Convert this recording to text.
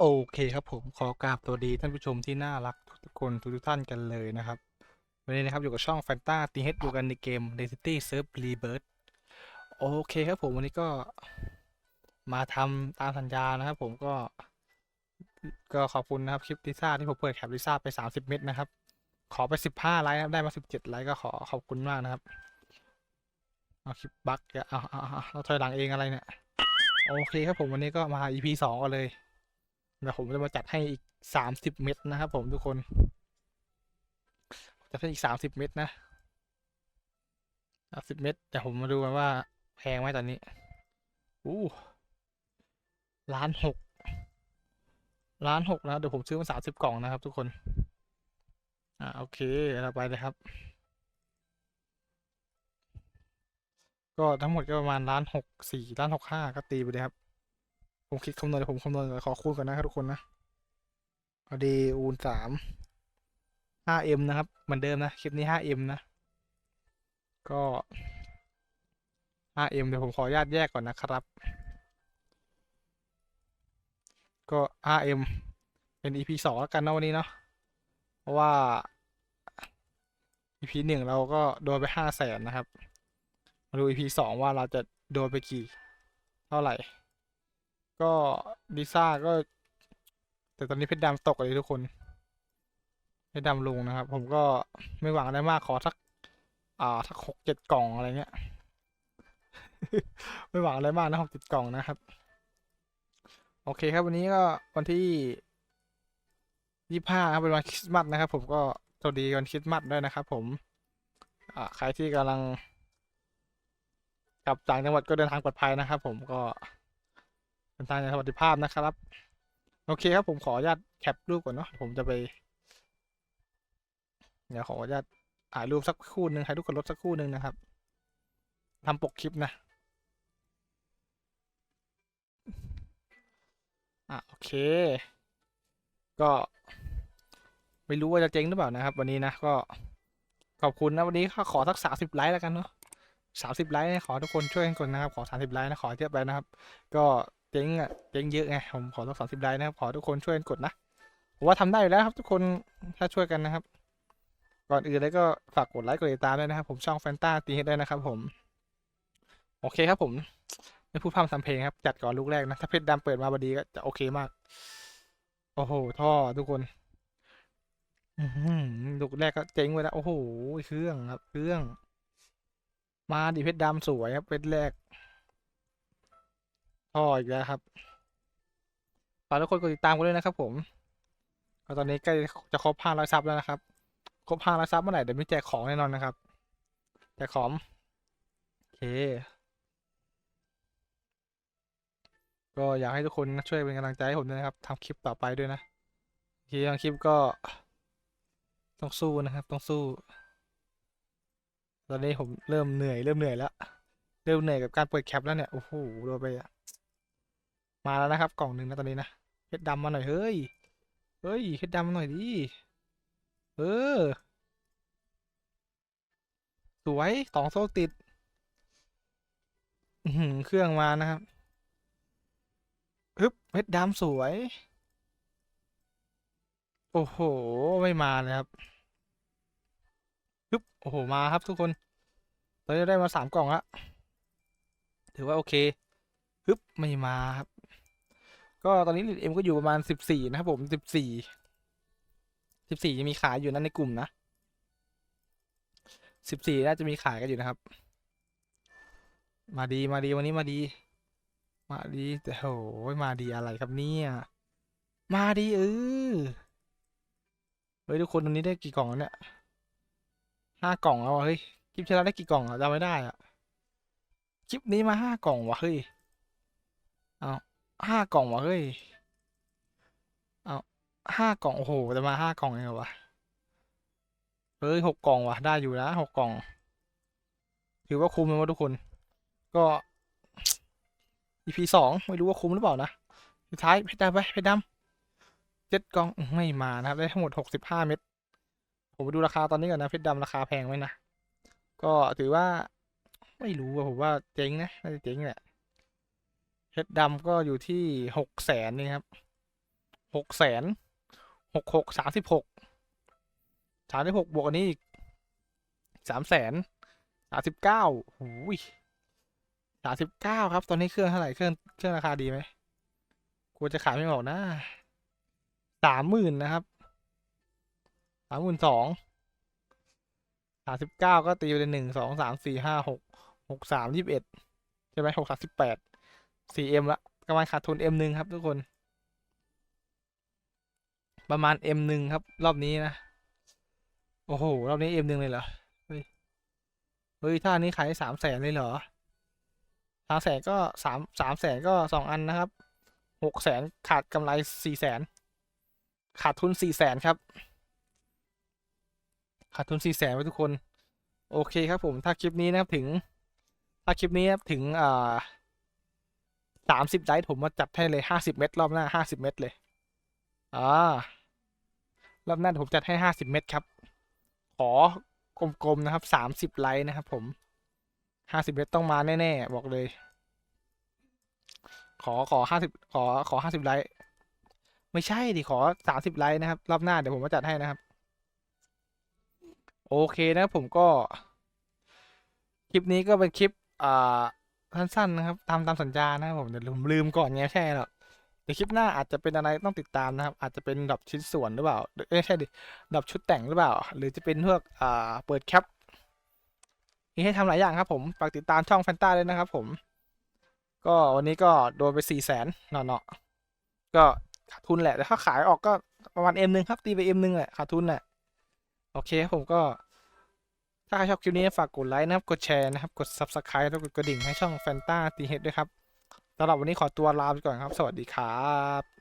โอเคครับผมขอกราบตัวดีท่านผู้ชมที่น่ารักทุกคนทุกท่านกันเลยนะครับ วันนี้นะครับอยู่กับช่องแฟนตาตีเฮดอยู่กันในเกม d e n s i t y Surf Rebirth โอเคครับผมวันนี้ก็มาทำตามสัญญานะครับ ผมก็ ก็ขอบคุณนะครับคลิปลิซ่าที่ผมเปิดแคปลิซ่าไป 30 เม็ดนะครับ ขอไป 15ไลค์นะครับได้มา 17ไลค์ก็ขอขอบคุณมากนะครับเอาคลิปบั๊กอย่าเอาเอาเอาเอาถอยหลังเองอะไรเนี่ยโอเคครับผมวันนี้ก็มา EP 2กันเลย เดี๋ยวผมจะมาจัดให้อีกสามสิบเม็ดนะครับผมทุกคน จัดให้อีกสามสิบเม็ดนะสามสิบเม็ดแต่ผมมาดูกันว่าแพงไหมตอนนี้อู้ล้านหกล้านหกนะ เดี๋ยวผมซื้อมาสามสิบกล่องนะครับ ทุกคน อ่าโอเคเราไปเลยครับ ก็ทั้งหมดก็ประมาณล้านหกสี่ล้านหกห้าก็ตีไปเลยครับ ผมคิดคำนวณเดี๋ยวผมคำนวณก่อนขอคูณก่อนนะครับทุกคนนะพอดีอูนสาม 5m นะครับ เหมือนเดิมนะ คลิปนี้ 5m นะ ก็ 5m เดี๋ยวผมขออนุญาตแยกก่อนนะครับ ก็ 5m เป็น EP สองแล้วกันนะวันนี้เนาะ เพราะว่า EP หนึ่งเราก็โดนไปห้าแสนนะครับ มาดู EP สองว่าเราจะโดนไปกี่ เท่าไหร่ ก็ลิซ่าก็ แต่ตอนนี้เพชรดำตกเลยทุกคน เพชรดำลงนะครับ ผมก็ไม่หวังอะไรมากขอสัก อ่าสักหกเจ็ดกล่องอะไรเงี้ย ไม่หวังอะไรมากนะหกเจ็ดกล่องนะครับ โอเคครับวันนี้ก็วันที่ยี่ห้าครับเป็นวันคริสต์มาสนะครับ ผมก็สวัสดีวันคริสต์มาสด้วยนะครับ ผม อ่าใครที่กำลังกลับต่างจังหวัดก็เดินทางปลอดภัยนะครับ ผมก็ เดินทางอย่างสวัสดิภาพนะครับ โอเคครับผมขออนุญาตแคปรูปก่อนเนาะผมจะไปเดี๋ยวขออนุญาตถ่ายรูปสักคู่หนึ่งถ่ายรูปกับรถสักคู่หนึ่งนะครับทำปกคลิปนะอะโอเค ก็ไม่รู้ว่าจะเจ๊งหรือเปล่านะครับ วันนี้นะก็ขอบคุณนะวันนี้ก็ขอสักสามสิบไลค์แล้วกันเนาะสามสิบไลค์ขอทุกคนช่วยกันกดนะครับ ขอสามสิบไลค์นะขอเทียบไปนะครับ ก็ เจ๊งอะเจ๊งเยอะไงผมขอสักสามสิบไลค์นะครับ ขอทุกคนช่วยกันกดนะผมว่าทำได้อยู่แล้วครับ ทุกคนถ้าช่วยกันนะครับ ก่อนอื่นเลยก็ฝากกดไลค์กดติดตามด้วยนะครับ ผมช่องแฟนตาตีให้ด้นะครับผม โอเคครับผมไม่พูดพร่ำทำเพลงครับ จัดก่อนลูกแรกนะ ถ้าเพชรดำเปิดมาบดีก็จะโอเคมาก โอ้โห ท่อทุกคนลูกแรกก็เจ๊งไปแล้ว โอ้โห เครื่องครับ เครื่อง มาดิเพชรดำสวยครับเพชรแรก ท่ออีกแล้วครับฝากทุกคนกดติดตามกันด้วยนะครับ ผมตอนนี้ใกล้จะครบห้าร้อยซับแล้วนะครับ ครบห้าร้อยซับเมื่อไหร่เดี๋ยวมีแจกของแน่นอนนะครับ แจกของโอเค ก็อยากให้ทุกคนช่วยเป็นกำลังใจให้ผมด้วยนะครับทำคลิปต่อไปด้วยนะโอเคทำคลิปก็ ต้องสู้นะครับ ต้องสู้ ตอนนี้ผมเริ่มเหนื่อยเริ่มเหนื่อยแล้ว เริ่มเหนื่อยกับการเปิดแคปแล้วเนี่ย โอ้โหโดนไปอะ มาแล้วนะครับ กล่องหนึ่งนะตอนนี้นะเพชรดำมาหน่อยเฮ้ย เฮ้ยเพชรดำมาหน่อยดิ เออ สวยสองโซ่ติดเครื่องมานะครับฮึบเพชรดำสวย โอ้โห ไม่มาเลยครับฮึบโอ้โห มาครับทุกคนตอนนี้ได้มาสามกล่องละถือว่าโอเคฮึบไม่มาครับ ก็ตอนนี้ลิตเอ็มก็อยู่ประมาณสิบสี่นะครับผมสิบสี่สิบสี่จะมีขายอยู่นั่นในกลุ่มนะสิบสี่น่าจะมีขายกันอยู่นะครับ มาดีมาดีวันนี้มาดี มาดีแต่โหยมาดีอะไรครับเนี่ยมาดีเออเฮ้ยทุกคนตรงนี้ได้กี่กล่องเนี่ยห้ากล่องแล้วอะเฮ้ยคลิปที่แล้วได้กี่กล่องอะจำไม่ได้อะคลิปนี้มาห้ากล่องวะเฮ้ยเอา ห้ากล่องวะเฮ้ย เอาห้ากล่อง โอ้โห จะมาห้ากล่องเองเหรอวะ เฮ้ยหกกล่องวะได้อยู่นะหกกล่อง ถือว่าคุ้มไหมวะทุกคน ก็ EP สองไม่รู้ว่าคุ้มหรือเปล่านะ สุดท้ายเพชรดำไปเพชรดำเจ็ดกล่องไม่มานะครับ ได้ทั้งหมดหกสิบห้าเม็ด ผมไปดูราคาตอนนี้ก่อนนะเพชรดำราคาแพงไหมนะ ก็ถือว่าไม่รู้อะผมว่าเจ๊งนะน่าจะเจ๊งแหละ เพชรดำก็อยู่ที่หกแสนนี่ครับหกแสนหกหกสามสิบหกสามสิบหกบวกอันนี้อีกสามแสนสามสิบเก้าหูยสามสิบเก้าครับ ตอนนี้เครื่องเท่าไหร่เครื่องเครื่องราคาดีไหมกลัวจะขายไม่ออกนะสามหมื่นนะครับสามหมื่นสองสามสิบเก้าก็ตีไปเลยหนึ่งสองสามสี่ห้าหกหกสามยี่สิบเอ็ดใช่ไหมหกสามสิบแปด สี่เอ็มละประมาณขาดทุนเอ็มหนึ่งครับ ทุกคน ประมาณ M หนึ่งครับ รอบนี้นะ โอ้โห รอบนี้ M หนึ่งเลยเหรอ เฮ้ย เฮ้ย ถ้านี้ขายสามแสนเลยเหรอสามแสนก็สามสามแสนก็สองอันนะครับหกแสนขาดกำไรสี่แสนขาดทุนสี่แสนครับ ขาดทุนสี่แสนไว้ทุกคน โอเคครับผม ถ้าคลิปนี้นะครับถึง ถ้าคลิปนี้นะครับถึงอ่า สามสิบไลค์ผมมาจัดให้เลยห้าสิบเม็ดรอบหน้าห้าสิบเม็ดเลย อ่ารอบหน้าผมจัดให้ห้าสิบเม็ดครับ ขอกลมๆนะครับสามสิบไลค์นะครับผมห้าสิบเม็ดต้องมาแน่ๆบอกเลย ขอขอห้าสิบขอขอห้าสิบไลค์ไม่ใช่ดิขอสามสิบไลค์นะครับรอบหน้าเดี๋ยวผมมาจัดให้นะครับโอเคนะผมก็ คลิปนี้ก็เป็นคลิป อ่า สั้นๆนะครับ ตามตามสัญญานะครับผมเดี๋ยวผมลืมก่อนไงแค่หรอกเดี๋ยวคลิปหน้าอาจจะเป็นอะไรต้องติดตามนะครับ อาจจะเป็นดรอปชิ้นส่วนหรือเปล่าเอ้ใช่ดิดรอปชุดแต่งหรือเปล่า หรือจะเป็นพวกอ่าเปิดแคปมีให้ทำหลายอย่างครับผมฝากติดตามช่องแฟนต้าด้วยนะครับผม ก็วันนี้ก็โดนไปสี่แสนเนาะๆก็ขาดทุนแหละแต่ถ้าขายออกก็ประมาณเอ็มหนึ่งครับตีไปเอ็มหนึ่งแหละขาดทุนแหละโอเคผมก็ ถ้าใครชอบคลิปนี้ฝากกดไลค์นะครับ กดแชร์นะครับ กด Subscribe แล้วกดกระดิ่งให้ช่องแฟนตาตีเฮดด้วยครับสำหรับวันนี้ขอตัวลาไปก่อนครับ สวัสดีครับ